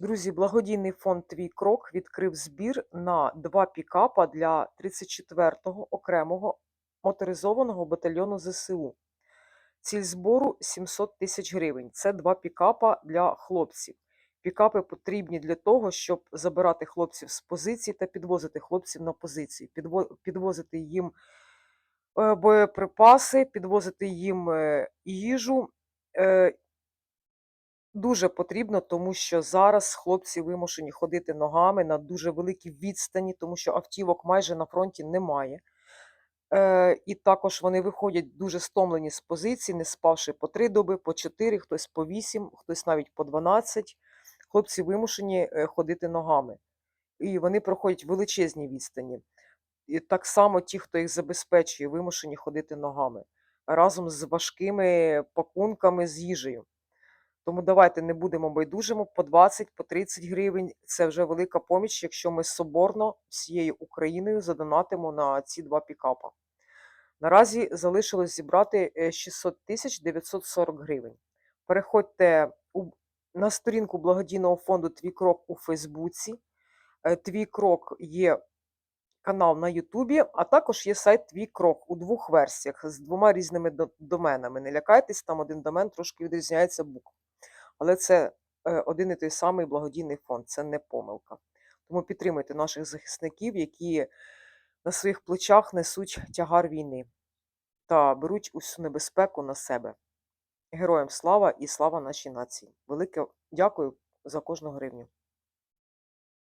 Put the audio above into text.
Друзі, благодійний фонд Твій крок відкрив збір на два пікапа для 34-го окремого моторизованого батальйону ЗСУ. Ціль збору 700 тисяч гривень. Це два пікапа для хлопців. Пікапи потрібні для того, щоб забирати хлопців з позицій та підвозити хлопців на позиції, підвозити їм е, боєприпаси, підвозити їм е, їжу. Дуже потрібно, тому що зараз хлопці вимушені ходити ногами на дуже великій відстані, тому що автівок майже на фронті немає. Е, і також вони виходять дуже стомлені з позицій, не спавши по три доби, по чотири, хтось по вісім, хтось навіть по 12. Хлопці вимушені е, ходити ногами. І вони проходять величезні відстані. І так само ті, хто їх забезпечує, вимушені ходити ногами разом з важкими пакунками з їжею. Тому давайте не будемо байдужими по 20, по 30 гривень. Це вже велика поміч, якщо ми соборно всією Україною задонатимо на ці два пікапа. Наразі залишилось зібрати е, 600 тисяч 940 гривень. Переходьте на сторінку благодійного фонду Твій крок у Фейсбуці. Е, Твій крок є канал на Ютубі, а також є сайт Твій крок у двох версіях з двома різними доменами. Не лякайтесь, там один домен трошки відрізняється букв. Але це е, один і той самий благодійний фонд, це не помилка. Тому підтримуйте наших захисників, які на своїх плечах несуть тягар війни та беруть усю небезпеку на себе. Героям слава і слава нашій нації. Велике дякую за кожну гривню.